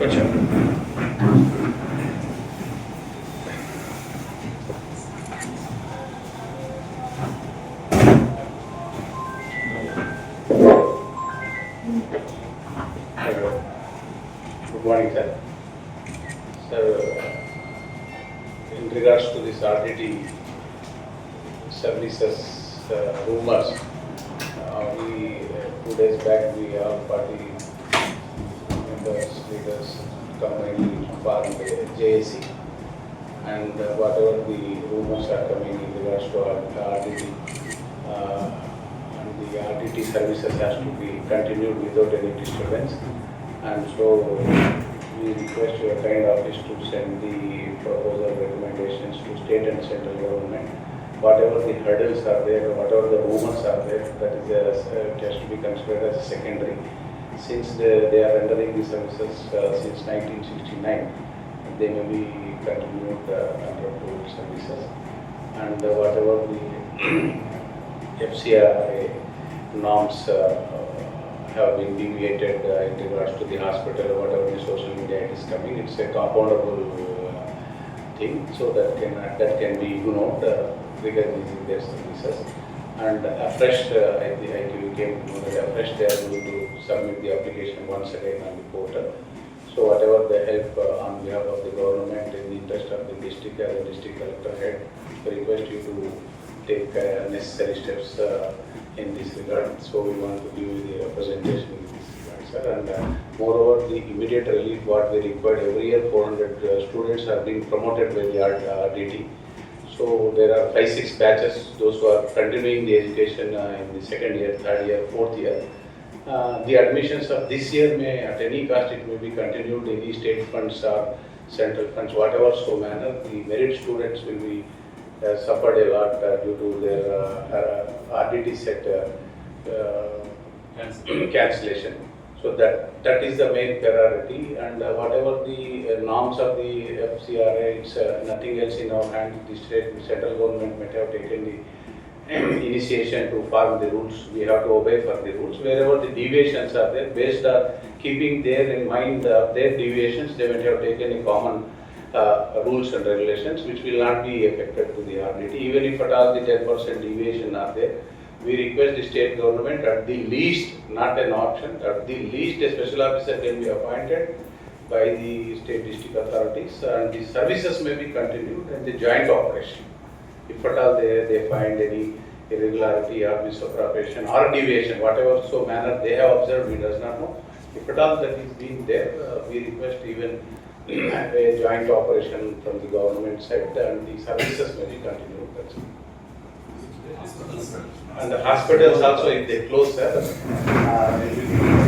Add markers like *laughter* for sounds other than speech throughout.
కొంచెం Good morning, sir. Sir, in regards to this RTT services uh, rumors, uh, we, uh, two days back, we all party members, leaders, combined formed a JAC. And uh, whatever the rumors are coming in regards to RTT, uh, and the RTT services has to be continued without any disturbance. And so we request your kind office to send the proposal recommendations to state and central government. Whatever the hurdles are there, whatever the rumors are there, that is, a- it has to be considered as secondary. Since they, they are rendering the services uh, since 1969, they may be continued uh, under approved services. And uh, whatever the *clears throat* FCRA norms uh, have been deviated uh, in regards to the hospital, whatever the social media it is coming, it's a compoundable uh, thing, so that can, that can be ignored uh, regarding their services. And afresh, uh, I I came to know that afresh they are going to submit the application once again on the portal. So whatever the help uh, on behalf of the government in the interest of the district as a district collector head, we request you to take uh, necessary steps uh, in this regard. So we want to give you the representation in this regard, sir. And uh, moreover, the immediate relief what we required every year, 400 uh, students are being promoted by the RDT. So there are five, six batches, those who are continuing the education uh, in the second year, third year, fourth year. Uh, The admissions of this year may, at any cost, it may be continued in the state funds or central funds, whatever so manner. The merit students will be uh, suffered a lot uh, due to their uh, uh, RDT set uh, uh, *clears throat* cancellation. So that, that is the main priority and uh, whatever the uh, norms of the FCRA, it's uh, nothing else in our hand. The state, the central government might have taken the initiation to form the rules. We have to obey for the rules. Wherever the deviations are there, based on keeping there in mind uh, their deviations, they might have taken a common uh, rules and regulations which will not be affected to the RDT. Even if at all the ten percent deviation are there, we request the state government at the least, not an option, at the least a special officer can be appointed by the state district authorities and the services may be continued and the joint operation. If at all they, they find any irregularity or misappropriation or deviation, whatever so manner they have observed, we does not know. If at all that is being there, uh, we request even *clears throat* a joint operation from the government side and the services may be continued. That's all. And the hospitals also, if they close, sir, uh,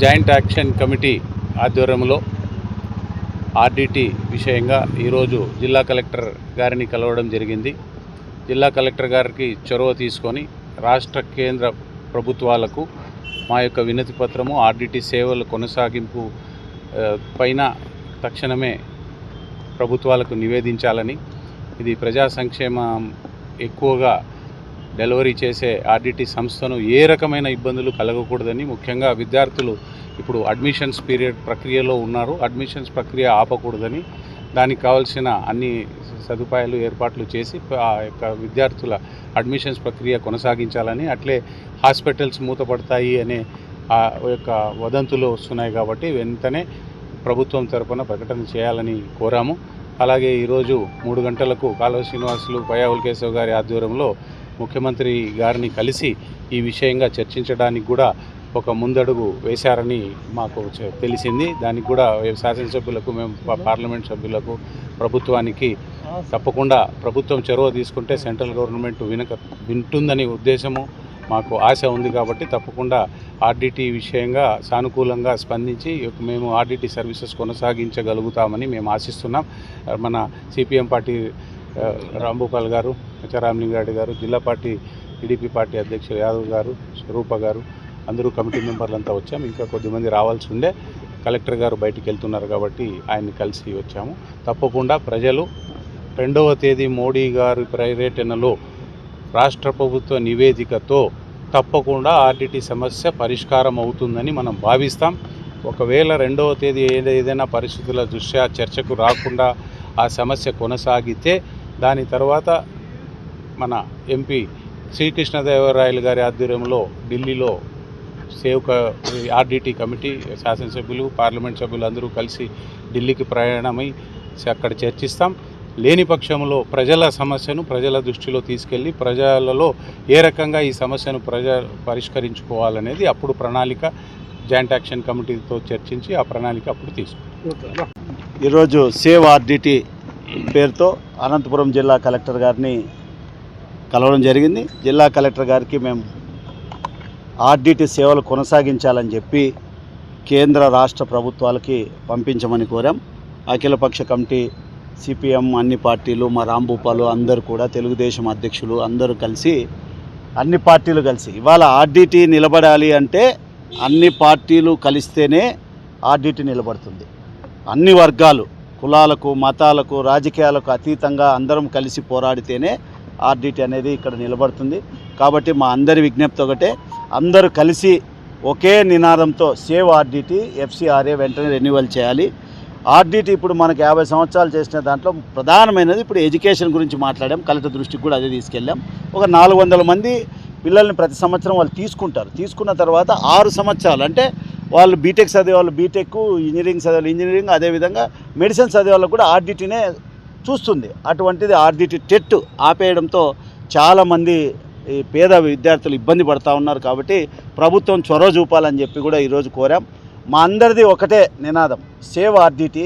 joint action committee ఆధ్వర్యంలో RDT విషయంగా ఈరోజు జిల్లా collector గారిని కలవడం జరిగింది. జిల్లా collector గారికి చొరవ తీసుకొని రాష్ట్ర కేంద్ర ప్రభుత్వాలకు మా యొక్క వినతి పత్రము ఆర్డిటి సేవల కొనసాగింపు పైన తక్షణమే ప్రభుత్వాలకు నివేదించాలని ఇది ప్రజా సంక్షేమం ఎక్కువగా డెలివరీ చేసే ఆర్డిటి సంస్థను ఏ రకమైన ఇబ్బందులు కలగకూడదని ముఖ్యంగా విద్యార్థులు ఇప్పుడు అడ్మిషన్స్ పీరియడ్ ప్రక్రియలో ఉన్నారు. అడ్మిషన్స్ ప్రక్రియ ఆపకూడదని దానికి కావాల్సిన అన్ని సదుపాయాలు ఏర్పాట్లు చేసి ఆ యొక్క విద్యార్థుల అడ్మిషన్స్ ప్రక్రియ కొనసాగించాలని అట్లే హాస్పిటల్స్ మూతపడతాయి అనే ఆ యొక్క వదంతులు వస్తున్నాయి కాబట్టి వెంటనే ప్రభుత్వం తరపున ప్రకటన చేయాలని కోరాము. అలాగే ఈరోజు మూడు గంటలకు కాలువ శ్రీనివాసులు పయ్యావుల కేశవ్ గారి ఆధ్వర్యంలో ముఖ్యమంత్రి గారిని కలిసి ఈ విషయంగా చర్చించడానికి కూడా ఒక ముందడుగు వేశారని మాకు తెలిసింది. దానికి కూడా శాసనసభ్యులకు మేము పార్లమెంట్ సభ్యులకు ప్రభుత్వానికి తప్పకుండా ప్రభుత్వం చొరవ తీసుకుంటే సెంట్రల్ గవర్నమెంట్ వినక వింటుందని ఉద్దేశము మాకు ఆశ ఉంది కాబట్టి తప్పకుండా ఆర్డిటీ విషయంగా సానుకూలంగా స్పందించి మేము ఆర్డిటీ సర్వీసెస్ కొనసాగించగలుగుతామని మేము ఆశిస్తున్నాం. మన సిపిఎం పార్టీ రాంభూపాల్ గారు హెచ్చరామలింగారెడ్డి గారు జిల్లా పార్టీ టీడీపీ పార్టీ అధ్యక్షులు యాదవ్ గారు స్వరూప గారు అందరూ కమిటీ మెంబర్లంతా వచ్చాము ఇంకా కొద్దిమంది రావాల్సి ఉండే కలెక్టర్ గారు బయటికి వెళ్తున్నారు కాబట్టి ఆయన్ని కలిసి వచ్చాము. తప్పకుండా ప్రజలు రెండవ తేదీ మోడీ గారి పర్యటనలో రాష్ట్ర ప్రభుత్వ నివేదికతో తప్పకుండా ఆర్టీటీ సమస్య పరిష్కారం అవుతుందని మనం భావిస్తాం. ఒకవేళ రెండవ తేదీ ఏదైనా పరిస్థితుల దృష్ట్యా చర్చకు రాకుండా ఆ సమస్య కొనసాగితే దాని తర్వాత మన ఎంపీ శ్రీకృష్ణదేవరాయలు గారి ఆధ్వర్యంలో ఢిల్లీలో సేవ్ క ఆర్డిటి కమిటీ శాసనసభ్యులు పార్లమెంట్ సభ్యులు అందరూ కలిసి ఢిల్లీకి ప్రయాణమై అక్కడ చర్చిస్తాం. లేని పక్షంలో ప్రజల సమస్యను ప్రజల దృష్టిలో తీసుకెళ్ళి ప్రజలలో ఏ రకంగా ఈ సమస్యను ప్రజ పరిష్కరించుకోవాలనేది అప్పుడు ప్రణాళిక జాయింట్ యాక్షన్ కమిటీతో చర్చించి ఆ ప్రణాళిక అప్పుడు తీసుకుంటాం. ఈరోజు సేవ్ ఆర్డిటి పేరుతో అనంతపురం జిల్లా కలెక్టర్ గారిని కలవడం జరిగింది. జిల్లా కలెక్టర్ గారికి మేము ఆర్డిటి సేవలు కొనసాగించాలని చెప్పి కేంద్ర రాష్ట్ర ప్రభుత్వాలకి పంపించమని కోరాం. అఖిలపక్ష కమిటీ సిపిఎం అన్ని పార్టీలు మా రాంభూపాలు అందరూ కూడా తెలుగుదేశం అధ్యక్షులు అందరూ కలిసి అన్ని పార్టీలు కలిసి ఇవాళ ఆర్డిటి నిలబడాలి అంటే అన్ని పార్టీలు కలిస్తేనే ఆర్డిటి నిలబడుతుంది. అన్ని వర్గాలు కులాలకు మతాలకు రాజకీయాలకు అతీతంగా అందరం కలిసి పోరాడితేనే ఆర్డిటి అనేది ఇక్కడ నిలబడుతుంది. కాబట్టి మా అందరి విజ్ఞప్తి ఒకటే అందరూ కలిసి ఒకే నినాదంతో సేవ్ ఆర్డిటీ ఎఫ్సిఆర్ఏ వెంటనే రెన్యువల్ చేయాలి. ఆర్డిటి ఇప్పుడు మనకు యాభై సంవత్సరాలు చేసిన దాంట్లో ప్రధానమైనది ఇప్పుడు ఎడ్యుకేషన్ గురించి మాట్లాడాం కలెక్టర్ దృష్టికి కూడా అదే తీసుకెళ్ళాం. ఒక నాలుగు వందల మంది పిల్లల్ని ప్రతి సంవత్సరం వాళ్ళు తీసుకుంటారు. తీసుకున్న తర్వాత ఆరు సంవత్సరాలు అంటే వాళ్ళు బీటెక్ చదివే వాళ్ళు బీటెక్ ఇంజనీరింగ్ చదివే వాళ్ళు ఇంజనీరింగ్ అదేవిధంగా మెడిసిన్ చదివే వాళ్ళకు కూడా ఆర్డిటీనే చూస్తుంది. అటువంటిది ఆర్డిటీ టెట్ ఆపేయడంతో చాలామంది ఈ పేద విద్యార్థులు ఇబ్బంది పడతా ఉన్నారు కాబట్టి ప్రభుత్వం చొరవ చూపాలని చెప్పి కూడా ఈరోజు కోరాం. మా అందరిది ఒకటే నినాదం. Save RDT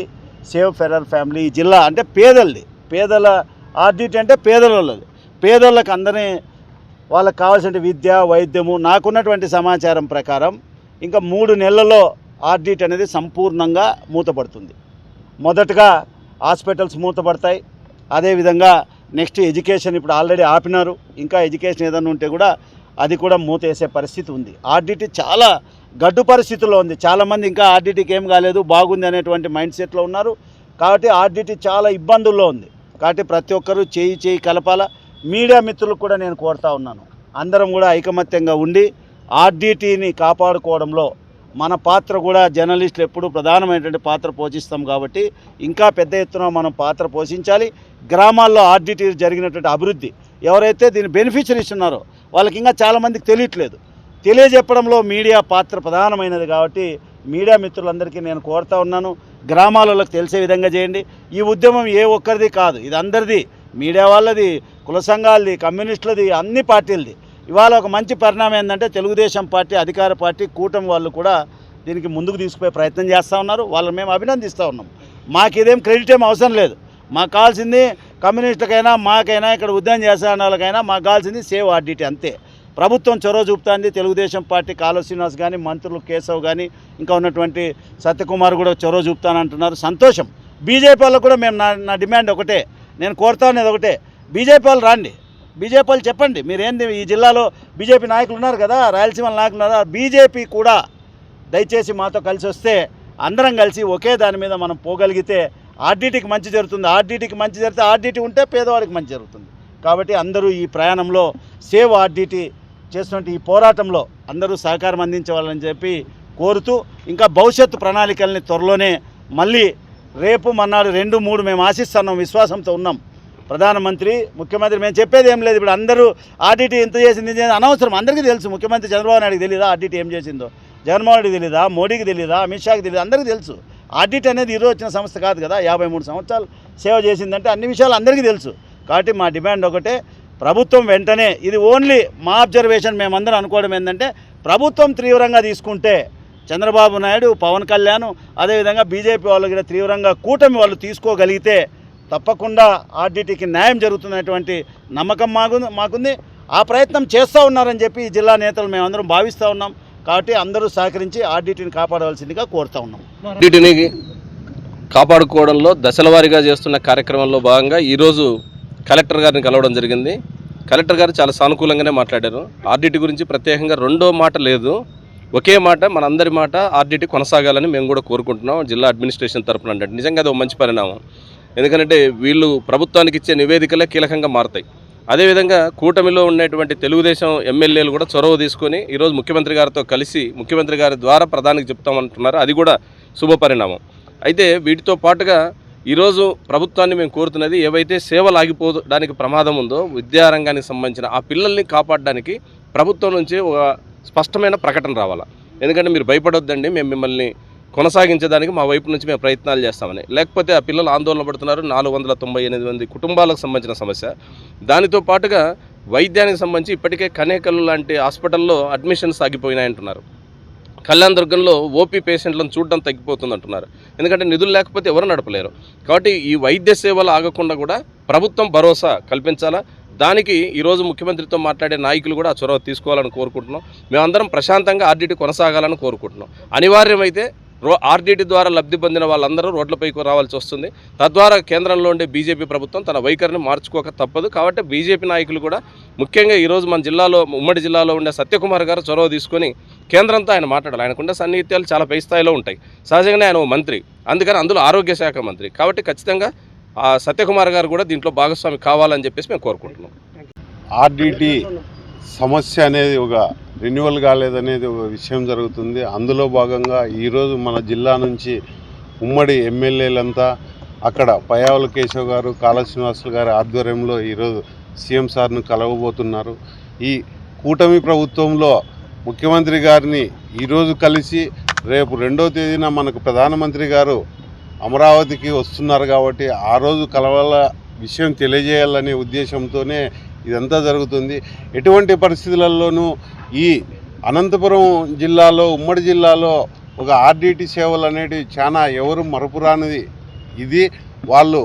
save federal family జిల్లా అంటే పేదలది. పేదల ఆర్డిటీ అంటే పేదల వాళ్ళది పేదోళ్ళకి అందరినీ వాళ్ళకి కావాల్సిన విద్య వైద్యము నాకున్నటువంటి సమాచారం ప్రకారం ఇంకా మూడు నెలల్లో ఆర్డిట్ అనేది సంపూర్ణంగా మూతపడుతుంది. మొదటగా హాస్పిటల్స్ మూతపడతాయి. అదేవిధంగా నెక్స్ట్ ఎడ్యుకేషన్ ఇప్పుడు ఆల్రెడీ ఆపినారు. ఇంకా ఎడ్యుకేషన్ ఏదైనా ఉంటే కూడా అది కూడా మూతేసే పరిస్థితి ఉంది. ఆర్డిటీ చాలా గడ్డు పరిస్థితుల్లో ఉంది. చాలామంది ఇంకా ఆర్డిటీకి ఏం కాలేదు బాగుంది అనేటువంటి మైండ్ సెట్లో ఉన్నారు. కాబట్టి ఆర్డిటీ చాలా ఇబ్బందుల్లో ఉంది. కాబట్టి ప్రతి ఒక్కరూ చేయి చేయి కలపాల. మీడియా మిత్రులకు కూడా నేను కోరుతా ఉన్నాను. అందరం కూడా ఐకమత్యంగా ఉండి ఆర్డిటీని కాపాడుకోవడంలో మన పాత్ర కూడా జర్నలిస్టులు ఎప్పుడూ ప్రధానమైనటువంటి పాత్ర పోషిస్తాం కాబట్టి ఇంకా పెద్ద ఎత్తున మనం పాత్ర పోషించాలి. గ్రామాల్లో ఆర్డిటీ జరిగినటువంటి అభివృద్ధి ఎవరైతే దీని బెనిఫిషరీస్ ఉన్నారో వాళ్ళకి ఇంకా చాలామందికి తెలియట్లేదు. తెలియజెప్పడంలో మీడియా పాత్ర ప్రధానమైనది కాబట్టి మీడియా మిత్రులందరికీ నేను కోరుతా ఉన్నాను. గ్రామాలలోకి తెలిసే విధంగా చేయండి. ఈ ఉద్యమం ఏ ఒక్కరిది కాదు. ఇది అందరిది. మీడియా వాళ్ళది కుల సంఘాలది కమ్యూనిస్టులది అన్ని పార్టీలది. ఇవాళ ఒక మంచి పరిణామం ఏంటంటే తెలుగుదేశం పార్టీ అధికార పార్టీ కూటమి వాళ్ళు కూడా దీనికి ముందుకు తీసుకుపోయే ప్రయత్నం చేస్తూ ఉన్నారు. వాళ్ళని మేము అభినందిస్తూ ఉన్నాం. మాకు ఇదేం క్రెడిట్ ఏం అవసరం లేదు. మాకు కావాల్సింది కమ్యూనిస్టులకైనా మాకైనా ఇక్కడ ఉద్యమం చేసే వాళ్ళకైనా మాకు కావాల్సింది సేవ్ ఆర్డిటీ అంతే. ప్రభుత్వం చొరవ చూపుతుంది. తెలుగుదేశం పార్టీ కాలువ శ్రీనివాస్ కానీ మంత్రులు కేశవ్ కానీ ఇంకా ఉన్నటువంటి సత్యకుమార్ కూడా చొరవ చూపుతానంటున్నారు సంతోషం. బీజేపీ వాళ్ళకు కూడా మేము నా నా డిమాండ్ ఒకటే. నేను కోరుతా ఉన్నది ఒకటే. బీజేపీ వాళ్ళు రాండి. బీజేపీ వాళ్ళు చెప్పండి. మీరేంది ఈ జిల్లాలో బీజేపీ నాయకులు ఉన్నారు కదా రాయలసీమ నాయకులు ఉన్నారు బీజేపీ కూడా దయచేసి మాతో కలిసి వస్తే అందరం కలిసి ఒకే దాని మీద మనం పోగలిగితే ఆర్డీటీకి మంచి జరుగుతుంది. ఆర్డీటీకి మంచి జరిగితే ఆర్డీటీ ఉంటే పేదవాడికి మంచి జరుగుతుంది. కాబట్టి అందరూ ఈ ప్రయాణంలో సేవ్ ఆర్డీటీ చేస్తున్నట్టు ఈ పోరాటంలో అందరూ సహకారం అందించవాలని చెప్పి కోరుతూ ఇంకా భవిష్యత్తు ప్రణాళికల్ని త్వరలోనే మళ్ళీ రేపు మన్నాడు రెండు మూడు మేము ఆశిస్తున్నాం విశ్వాసంతో ఉన్నాం. ప్రధానమంత్రి ముఖ్యమంత్రి మేము చెప్పేది ఏం లేదు. ఇప్పుడు అందరూ ఆర్టీటీ ఎంత చేసింది అనవసరం. అందరికీ తెలుసు ముఖ్యమంత్రి చంద్రబాబు నాయుడుకి తెలియదా ఆర్టీటీ ఏం చేసిందో? జగన్మోహన్ రెడ్డికి తెలియదా మోడీకి తెలియదా అమిత్ షాకి తెలియదు అందరికీ తెలుసు. ఆడిట్ అనేది ఈరోజు వచ్చిన సంస్థ కాదు కదా యాభై మూడు సంవత్సరాలు సేవ చేసిందంటే అన్ని విషయాలు అందరికీ తెలుసు. కాబట్టి మా డిమాండ్ ఒకటే ప్రభుత్వం వెంటనే ఇది ఓన్లీ మా అబ్జర్వేషన్ మేమందరం అనుకోవడం ఏంటంటే ప్రభుత్వం తీవ్రంగా తీసుకుంటే చంద్రబాబు నాయుడు పవన్ కళ్యాణ్ అదేవిధంగా బీజేపీ వాళ్ళు కూడా తీవ్రంగా కూటమి వాళ్ళు తీసుకోగలిగితే తప్పకుండా ఆర్డీటీకి న్యాయం జరుగుతున్నటువంటి నమ్మకం మాకు మాకుంది. ఆ ప్రయత్నం చేస్తూ ఉన్నారని చెప్పి ఈ జిల్లా నేతలు మేమందరం భావిస్తూ ఉన్నాం. కాబట్టి అందరూ సహకరించి ఆర్డీటీని కాపాడవలసిందిగా కోరుతూ ఉన్నాం. ఆర్డీటీని కాపాడుకోవడంలో దశలవారీగా చేస్తున్న కార్యక్రమంలో భాగంగా ఈరోజు కలెక్టర్ గారిని కలవడం జరిగింది. కలెక్టర్ గారు చాలా సానుకూలంగానే మాట్లాడారు. ఆర్డీటీ గురించి ప్రత్యేకంగా రెండో మాట లేదు. ఒకే మాట మనందరి మాట ఆర్డిటి కొనసాగాలని మేము కూడా కోరుకుంటున్నాం. జిల్లా అడ్మినిస్ట్రేషన్ తరపున అంటే నిజంగా అది ఒక మంచి పరిణామం. ఎందుకంటే వీళ్ళు ప్రభుత్వానికి ఇచ్చే నివేదికలే కీలకంగా మారతాయి. అదేవిధంగా కూటమిలో ఉన్నటువంటి తెలుగుదేశం ఎమ్మెల్యేలు కూడా చొరవ తీసుకొని ఈరోజు ముఖ్యమంత్రి గారితో కలిసి ముఖ్యమంత్రి గారి ద్వారా ప్రధానికి చెప్తామంటున్నారు. అది కూడా శుభపరిణామం అయితే వీటితో పాటుగా ఈరోజు ప్రభుత్వాన్ని మేము కోరుతున్నది ఏవైతే సేవలు ఆగిపోవడానికి ప్రమాదం ఉందో విద్యారంగానికి సంబంధించిన ఆ పిల్లల్ని కాపాడడానికి ప్రభుత్వం నుంచి ఒక స్పష్టమైన ప్రకటన రావాలా. ఎందుకంటే మీరు భయపడొద్దండి మేము మిమ్మల్ని కొనసాగించడానికి మా వైపు నుంచి మేము ప్రయత్నాలు చేస్తామని. లేకపోతే ఆ పిల్లలు ఆందోళన పడుతున్నారు. నాలుగు వందల తొంభై ఎనిమిది మంది కుటుంబాలకు సంబంధించిన సమస్య. దానితో పాటుగా వైద్యానికి సంబంధించి ఇప్పటికే కనేకల్ లాంటి హాస్పిటల్లో అడ్మిషన్స్ ఆగిపోయినాయంటున్నారు. కళ్యాణ్ దుర్గంలో ఓపీ పేషెంట్లను చూడడం తగ్గిపోతుంది అంటున్నారు ఎందుకంటే నిధులు లేకపోతే ఎవరు నడపలేరు. కాబట్టి ఈ వైద్య సేవలు ఆగకుండా కూడా ప్రభుత్వం భరోసా కల్పించాలా? దానికి ఈరోజు ముఖ్యమంత్రితో మాట్లాడే నాయకులు కూడా ఆ చొరవ తీసుకోవాలని కోరుకుంటున్నాం. మేమందరం ప్రశాంతంగా ఆర్డీటీ కొనసాగాలని కోరుకుంటున్నాం. అనివార్యమైతే రో ఆర్డీటీ ద్వారా లబ్ధి పొందిన వాళ్ళందరూ రోడ్లపైకి రావాల్సి వస్తుంది. తద్వారా కేంద్రంలో ఉండే బీజేపీ ప్రభుత్వం తన వైఖరిని మార్చుకోక తప్పదు. కాబట్టి బీజేపీ నాయకులు కూడా ముఖ్యంగా ఈరోజు మన జిల్లాలో ఉమ్మడి జిల్లాలో ఉండే సత్యకుమార్ గారు చొరవ తీసుకొని కేంద్రంతో ఆయన మాట్లాడాలి. ఆయనకుండే సన్నిహిత్యాలు చాలా పై స్థాయిలో ఉంటాయి. సహజంగానే ఆయన ఓ మంత్రి. అందుకని అందులో ఆరోగ్య శాఖ మంత్రి. కాబట్టి ఖచ్చితంగా ఆ సత్యకుమార్ గారు కూడా దీంట్లో భాగస్వామి కావాలని చెప్పేసి మేము కోరుకుంటున్నాం. ఆర్డిటి సమస్య అనేది ఒక రెన్యువల్ కాలేదనేది ఒక విషయం జరుగుతుంది. అందులో భాగంగా ఈరోజు మన జిల్లా నుంచి ఉమ్మడి ఎమ్మెల్యేలంతా అక్కడ పయావుల కేశవ్ గారు కాళ శ్రీనివాసులు గారి ఆధ్వర్యంలో ఈరోజు సీఎం సార్ను కలవబోతున్నారు. ఈ కూటమి ప్రభుత్వంలో ముఖ్యమంత్రి గారిని ఈరోజు కలిసి రేపు రెండో తేదీన మనకు ప్రధానమంత్రి గారు అమరావతికి వస్తున్నారు కాబట్టి ఆ రోజు కలవాల విషయం తెలియజేయాలనే ఉద్దేశంతోనే ఇదంతా జరుగుతుంది. ఎటువంటి పరిస్థితులలోనూ ఈ అనంతపురం జిల్లాలో ఉమ్మడి జిల్లాలో ఒక ఆర్డిటి సేవలు అనేటివి చాలా ఎవరు మరపురానిది ఇది వాళ్ళు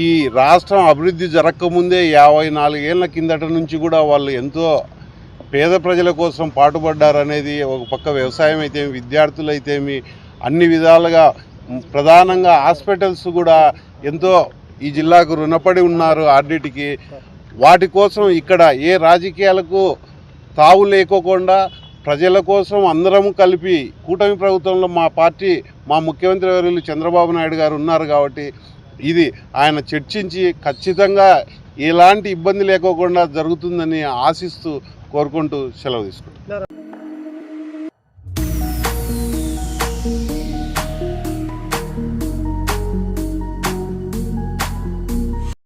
ఈ రాష్ట్రం అభివృద్ధి జరగకముందే యాభై నాలుగేళ్ళ కిందట నుంచి కూడా వాళ్ళు ఎంతో పేద ప్రజల కోసం పాటుపడ్డారనేది ఒక పక్క వ్యవసాయం అయితేమి విద్యార్థులు అయితేమి అన్ని విధాలుగా ప్రధానంగా హాస్పిటల్స్ కూడా ఎంతో ఈ జిల్లాకు రుణపడి ఉన్నారు ఆర్డిటికి. వాటి కోసం ఇక్కడ ఏ రాజకీయాలకు తావు లేకోకుండా ప్రజల కోసం అందరం కలిపి కూటమి ప్రభుత్వంలో మా పార్టీ మా ముఖ్యమంత్రి వర్యులు చంద్రబాబు నాయుడు గారు ఉన్నారు కాబట్టి ఇది ఆయన చర్చించి ఖచ్చితంగా ఎలాంటి ఇబ్బంది లేకోకుండా జరుగుతుందని ఆశిస్తూ కోరుకుంటూ సెలవు తీసుకుంటాం